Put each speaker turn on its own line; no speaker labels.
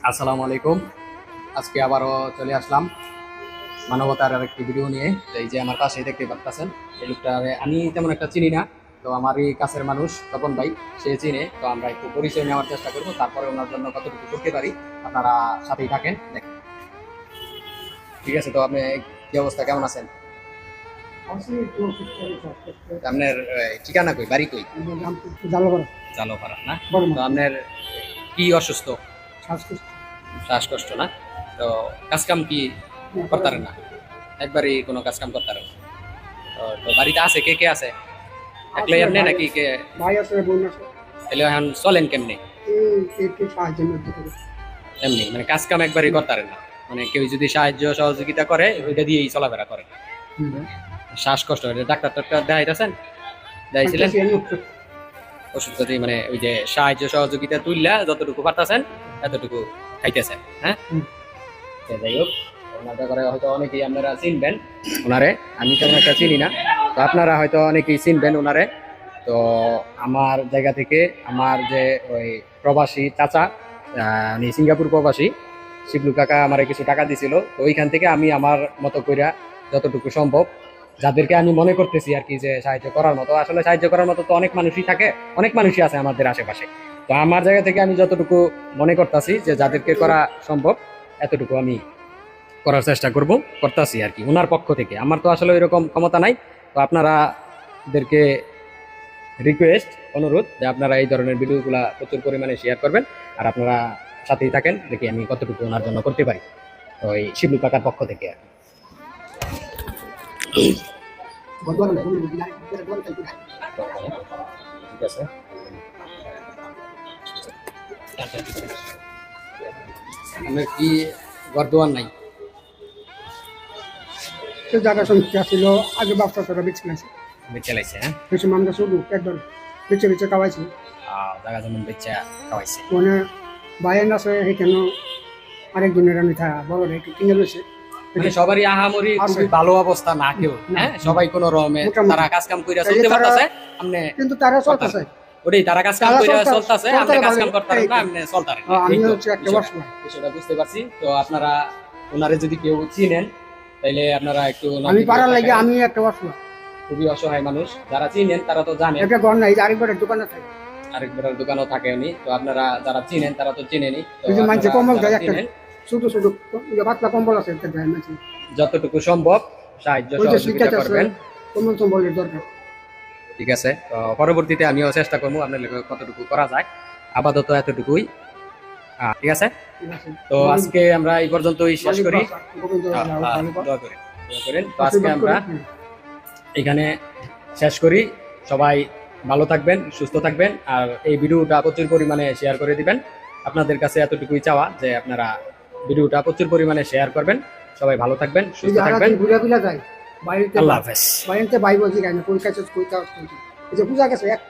আসসালামু আলাইকুম। আজকে আবারও চলে আসলাম মানবতার একটি ভিডিও নিয়ে। তো এই যে আমার পাশে দেখতে পাচ্ছেন এই লোকটা আমি তেমন একটা চিনি না তো আমারই কাছের মানুষ তপন ভাই সে চিনে। তো আমরা একটু পরিচয় নেওয়ার চেষ্টা করব তারপরে ওনার জন্য কতটুকু করতে পারি আপনারা সাথেই থাকেন দেখেন। ঠিক আছে তো আপনি কি অবস্থা কেমন আছেন? আপনার ঠিকানা কই বাড়ি কই? জালোপাড়া। না? তো আপনার কি অসুস্থ? শ্বাসকষ্ট। না? তো কাজ কাম কি করতারেন না? একবারই কোনো কাজ কাম করতারেন না তো, বাড়িতে আছে কে কে আছে? একলাই আপনি নাকি কে?
ভাই আছে বোন আছে।
তাহলে এখন চলেন কেমনি?
করতে
এমনি মানে কাজ কাম একবারই করতারেন না। মানে কেউ যদি সাহায্য সহযোগিতা করে ওইটা দিয়েই চলাফেরা করে। শ্বাসকষ্ট হলে ডাক্তার টাক্তার দেখাইতেছেন? দেখাইছিলেন? ওষুধ পাতি মানে ওই যে সাহায্য সহযোগিতা তুললা যতটুকু পারতেছেন এতটুকু খাইতেছেন হ্যাঁ? যাই হোক ওনাদের করে হয়তো অনেকেই আপনারা চিনবেন ওনারে। আমি তেমন একটা চিনি না তো আপনারা হয়তো অনেকেই চিনবেন ওনারে। তো আমার জায়গা থেকে আমার যে ওই প্রবাসী চাচা উনি সিঙ্গাপুর প্রবাসী শিবলু কাকা আমারে কিছু টাকা দিছিল তো ওইখান থেকে আমি আমার মতো কইরা যতটুকু সম্ভব যাদেরকে আমি মনে করতেছি আর কি যে সাহায্য করার মতো। আসলে সাহায্য করার মতো তো অনেক মানুষই থাকে, অনেক মানুষই আছে আমাদের আশেপাশে। তো আমার জায়গা থেকে আমি যতটুকু মনে করতেছি যে যাদেরকে করা সম্ভব, এতটুকু আমি করার চেষ্টা করব, করতেছি আর কি ওনার পক্ষ থেকে। আমার তো আসলে এরকম ক্ষমতা নাই। তো আপনারাদেরকে রিকোয়েস্ট অনুরোধ যে আপনারা এই ধরনের ভিডিওগুলা প্রচুর পরিমাণে শেয়ার করবেন আর আপনারা সাথেই থাকেন, দেখি আমি কতটুকু ওনার জন্য করতে পারি। এই শিবলু কাকার পক্ষ থেকে আর কি। ঠিক আছে কি বর্ধমান নাই?
জায়গা সংখ্যা ছিল আগে ব্যবসা করা বেছে গেছে
চালাইছে হ্যাঁ?
বেশি মানুষ শুধু একদম বেছে বেছে খাওয়াইছে
জায়গা জমিন বেচা খাওয়াইছে
মানে বাইন আছে সেখানে আরেকজনের আমি থা বড় কিনে
মানে সবারই আহামরি খুবই ভালো অবস্থা না কেউ। হ্যাঁ সবাই কোন
মোটামুটি।
তারা কাজ কাম কইরা চলতে পারতাছে আপনি
কিন্তু তারা চলতেছে।
ওটাই তারা কাজ কাম কইরা
চলতা-
চলতাছে আপনি কাজ কাম। করতারেন না আপনি চলতারেন
আমি হচ্ছে একটা। বসলাম
বিষয়টা বুঝতে পারছি। তো আপনারা ওনারে যদি কেউ চিনেন তাইলে আপনারা একটু
আমি লাগে আমি একটা বসলাম
খুবই অসহায় মানুষ। যারা চিনেন তারা তো জানেন।
একটা ঘর নাই আরেকবারের দোকানে থাকে
আরেকবার দোকানও থাকে উনি। তো আপনারা যারা চিনেন তারা তো
যে মানুষে
যারা
দেয় একটা। শুধু পাতলা কম্বল আছে
যতটুকু সম্ভব সাহায্য সহযোগিতা করবেন।
কম্বল সম্বলের দরকার।
ঠিক আছে তো পরবর্তীতে আমিও চেষ্টা করব আপনার কতটুকু করা যায়। আপাতত এতটুকুই। ঠিক আছে? তো আজকে আমরা এই পর্যন্তই শেষ করি। করেন তো আজকে আমরা এখানে শেষ করি। সবাই ভালো থাকবেন সুস্থ থাকবেন। আর এই ভিডিওটা প্রচুর পরিমাণে শেয়ার করে দিবেন। আপনাদের কাছে এতটুকুই চাওয়া যে আপনারা ভিডিওটা প্রচুর পরিমাণে শেয়ার করবেন। সবাই ভালো থাকবেন সুস্থ থাকবেন।
ঘুরে ঘুরে যায় বাড়িতে
আল্লাহ হাফেজ।
বাড়িতে বাইব জিগায় না পরীক্ষা শেষ পরীক্ষা। এই যে পূজা গেছে এক